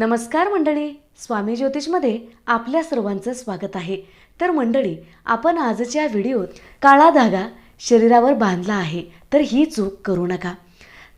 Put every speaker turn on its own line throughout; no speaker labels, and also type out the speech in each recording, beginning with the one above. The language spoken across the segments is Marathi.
नमस्कार मंडळी स्वामी ज्योतिषमध्ये आपल्या सर्वांचं स्वागत आहे. तर मंडळी आपण आजच्या व्हिडिओत काळा धागा शरीरावर बांधला आहे तर ही चूक करू नका.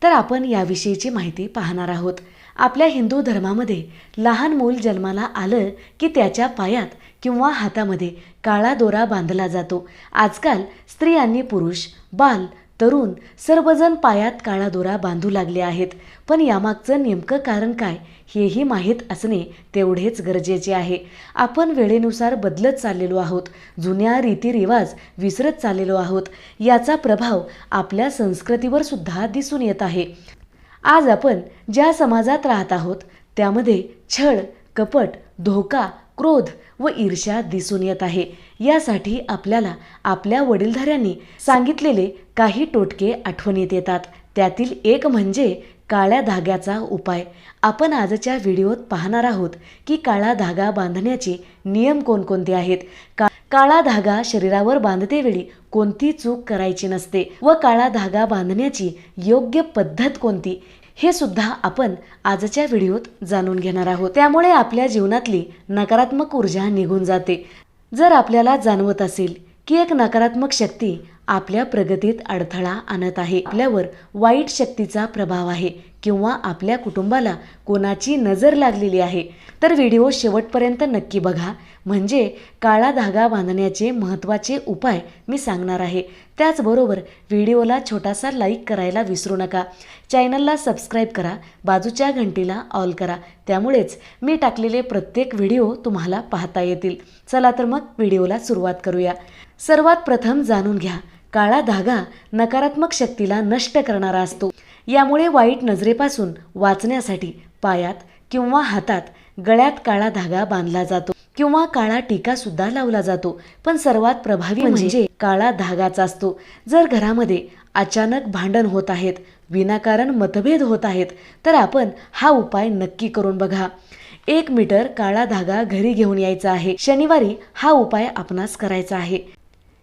तर आपण याविषयीची माहिती पाहणार आहोत. आपल्या हिंदू धर्मामध्ये लहान मूल जन्माला आलं की त्याच्या पायात किंवा हातामध्ये काळा दोरा बांधला जातो. आजकाल स्त्रियांनी पुरुष बाल तरुण सर्वजण पायात काळा दोरा बांधू लागले आहेत. पण यामागचं नेमकं कारण काय हेही माहीत असणे तेवढेच गरजेचे आहे. आपण वेळेनुसार बदलत चाललेलो आहोत. जुन्या रीतिरिवाज विसरत चाललेलो आहोत. याचा प्रभाव आपल्या संस्कृतीवर सुद्धा दिसून येत आहे. आज आपण ज्या समाजात राहत आहोत त्यामध्ये छळ कपट धोका क्रोध व ईर्ष्या दिसून येत आहे. यासाठी आपल्याला आपल्या वडीलधाऱ्यांनी सांगितलेले काही टोटके आठवणीत येतात. त्यातील एक म्हणजे काळ्या धाग्याचा उपाय. आपण आजच्या व्हिडिओत पाहणार आहोत की काळा धागा बांधण्याचे नियम कोणकोणते आहेत? का काळा धागा शरीरावर बांधतेवेळी कोणती चूक करायची नसते व काळा धागा बांधण्याची योग्य पद्धत कोणती? हे सुद्धा आपण आजच्या व्हिडिओत जाणून घेणार आहोत. त्यामुळे आपल्या जीवनातली नकारात्मक ऊर्जा निघून जाते. जर आपल्याला जाणवत असेल की एक नकारात्मक शक्ती आपल्या प्रगतीत अडथळा आणत आहे. आपल्यावर वाईट शक्तीचा प्रभाव आहे किंवा आपल्या कुटुंबाला कोणाची नजर लागलेली आहे. तर व्हिडिओ शेवटपर्यंत नक्की बघा. म्हणजे काळा धागा बांधण्याचे महत्त्वाचे उपाय मी सांगणार आहे. त्याचबरोबर व्हिडिओला छोटासा लाईक करायला विसरू नका. चॅनलला सबस्क्राईब करा. बाजूच्या घंटीला ऑल करा. त्यामुळेच मी टाकलेले प्रत्येक व्हिडिओ तुम्हाला पाहता येतील. चला तर मग व्हिडिओला सुरुवात करूया. सर्वात प्रथम जाणून घ्या. काळा धागा नकारात्मक शक्तीला नष्ट करणारा असतो. यामुळे वाईट नजरेपासून वाचण्यासाठी पायात किंवा हातात गळ्यात काळा धागा बांधला जातो किंवा काळा टीका सुद्धा लावला जातो. पण सर्वात प्रभावी म्हणजे काळा धागाच असतो. जर घरामध्ये अचानक भांडण होत आहेत विनाकारण मतभेद होत आहेत तर आपण हा उपाय नक्की करून बघा. एक मीटर काळा धागा घरी घेऊन यायचा आहे. शनिवारी हा उपाय आपणास करायचा आहे.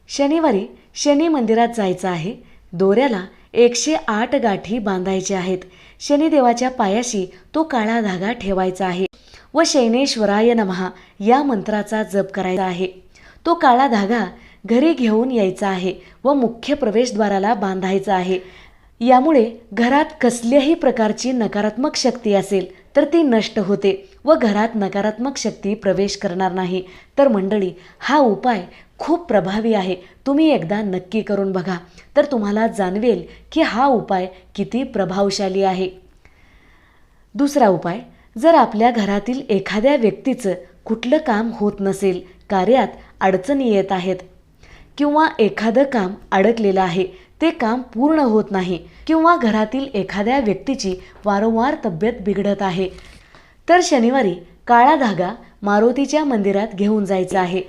शनिवारी शनी मंदिरात जायचं आहे. दोऱ्याला एकशे आठ गाठी बांधायचे आहेत. शनिदेवाच्या पायाशी तो काळा धागा ठेवायचा आहे व शैनेश्वराय नमहा या मंत्राचा जप करायचा आहे. तो काळा धागा घरी घेऊन यायचा आहे व मुख्य प्रवेशद्वाराला बांधायचा आहे. यामुळे घरात कसल्याही प्रकारची नकारात्मक शक्ती असेल तर ती नष्ट होते व घरात नकारात्मक शक्ती प्रवेश करणार नाही. तर मंडळी हा उपाय खूप प्रभावी आहे. तुम्ही एकदा नक्की करून बघा. तर तुम्हाला जाणवेल की हा उपाय किती प्रभावशाली आहे. दुसरा उपाय जर आपल्या घरातील एखाद्या व्यक्तीचं कुठलं काम होत नसेल कार्यात अडचणी येत आहेत किंवा एखादं काम अडकलेलं आहे ते काम पूर्ण होत नाही किंवा घरातील एखाद्या व्यक्तीची वारंवार तब्येत बिघडत आहे तर शनिवारी काळा धागा मारुतीच्या मंदिरात घेऊन जायचा आहे.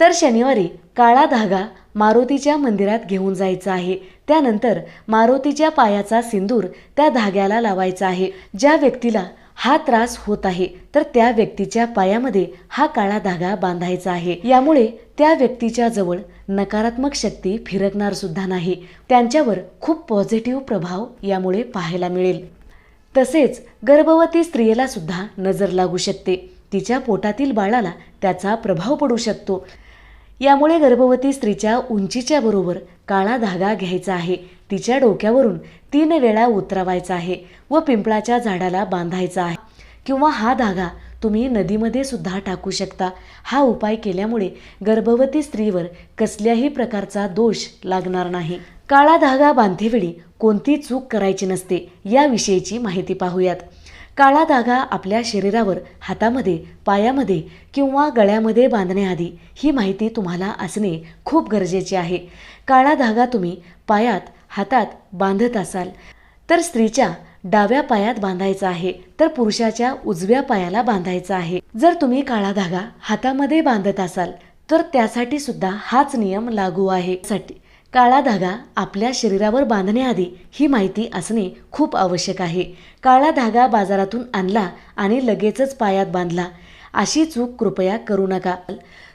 तर शनिवारी काळा धागा मारुतीच्या मंदिरात घेऊन जायचा आहे. त्यानंतर मारुतीच्या पायाचा सिंदूर त्या धाग्याला लावायचा आहे. ज्या व्यक्तीला हा त्रास होत आहे तर त्या व्यक्तीच्या पायामध्ये हा काळा धागा बांधायचा आहे. यामुळे त्या व्यक्तीच्या जवळ नकारात्मक शक्ती फिरकणार सुद्धा नाही. त्यांच्यावर खूप पॉझिटिव्ह प्रभाव यामुळे पाहायला मिळेल. तसेच गर्भवती स्त्रियेला सुद्धा नजर लागू शकते. तिच्या पोटातील बाळाला त्याचा प्रभाव पडू शकतो. यामुळे गर्भवती स्त्रीच्या उंचीच्या बरोबर काळा धागा घ्यायचा आहे. तिच्या डोक्यावरून तीन वेळा उतरवायचा आहे व पिंपळाच्या झाडाला बांधायचा आहे. किंवा हा धागा तुम्ही नदीमध्ये सुद्धा टाकू शकता. हा उपाय केल्यामुळे गर्भवती स्त्रीवर कसल्याही प्रकारचा दोष लागणार नाही. काळा धागा बांधेवेळी कोणती चूक करायची नसते याविषयीची माहिती पाहूयात. काळा धागा आपल्या शरीरावर हातामध्ये पायामध्ये किंवा गळ्यामध्ये बांधण्याआधी ही माहिती तुम्हाला असणे खूप गरजेचे आहे. काळा धागा तुम्ही पायात हातात बांधत असाल. तर स्त्रीच्या डाव्या पायात बांधायचा आहे तर पुरुषाच्या उजव्या पायाला बांधायचा आहे. जर तुम्ही काळा धागा हातामध्ये बांधत असाल तर त्यासाठी सुद्धा हाच नियम लागू आहे. साठी काळा धागा आपल्या शरीरावर बांधण्याआधी ही माहिती असणे खूप आवश्यक आहे. काळा धागा बाजारातून आणला आणि लगेचच पायात बांधला. अशी चूक कृपया करू नका.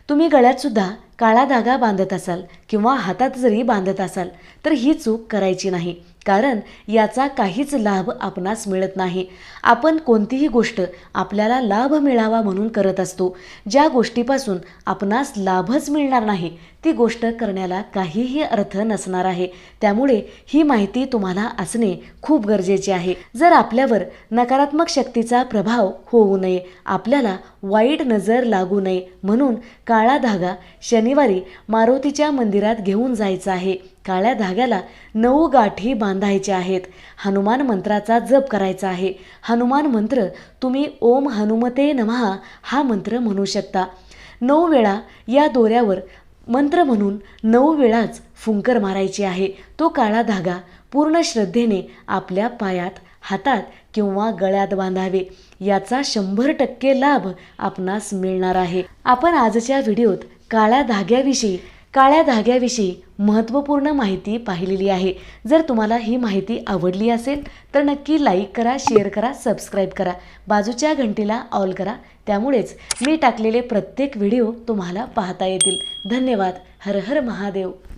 तुम्ही गळ्यातसुद्धा काळा धागा बांधत असाल किंवा हातात जरी बांधत असाल तर ही चूक करायची नाही. कारण याचा काहीच लाभ आपणास मिळत नाही. आपण कोणतीही गोष्ट आपल्याला लाभ मिळावा म्हणून करत असतो. ज्या गोष्टीपासून आपणास लाभच मिळणार नाही ती गोष्ट करण्याला काहीही अर्थ नसणार आहे. त्यामुळे ही माहिती तुम्हाला असणे खूप गरजेचे आहे. जर आपल्यावर नकारात्मक शक्तीचा प्रभाव होऊ नये आपल्याला वाईट नजर लागू नये म्हणून काळा धागा शनिवारी मारुतीच्या मंदिरात घेऊन जायचा आहे. काळ्या धाग्याला नऊ गाठी बांधायच्या आहेत. हनुमान मंत्राचा जप करायचा आहे. हनुमान मंत्र तुम्ही ओम हनुमते नमहा हा मंत्र म्हणू शकता. नऊ वेळा या दोऱ्यावर मंत्र म्हणून नऊ वेळाच फुंकर मारायची आहे. तो काळा धागा पूर्ण श्रद्धेने आपल्या पायात हातात किंवा गळ्यात बांधावे. याचा शंभर टक्के लाभ आपणास मिळणार आहे. आपण आजच्या व्हिडिओत काळ्या धाग्याविषयी काळ्या धाग्याविषयी महत्त्वपूर्ण माहिती पाहिलेली आहे. जर तुम्हाला ही माहिती आवडली असेल तर नक्की लाईक करा शेअर करा सबस्क्राईब करा. बाजूच्या घंटीला ऑल करा. त्यामुळेच मी टाकलेले प्रत्येक व्हिडिओ तुम्हाला पाहता येतील. धन्यवाद. हर हर महादेव.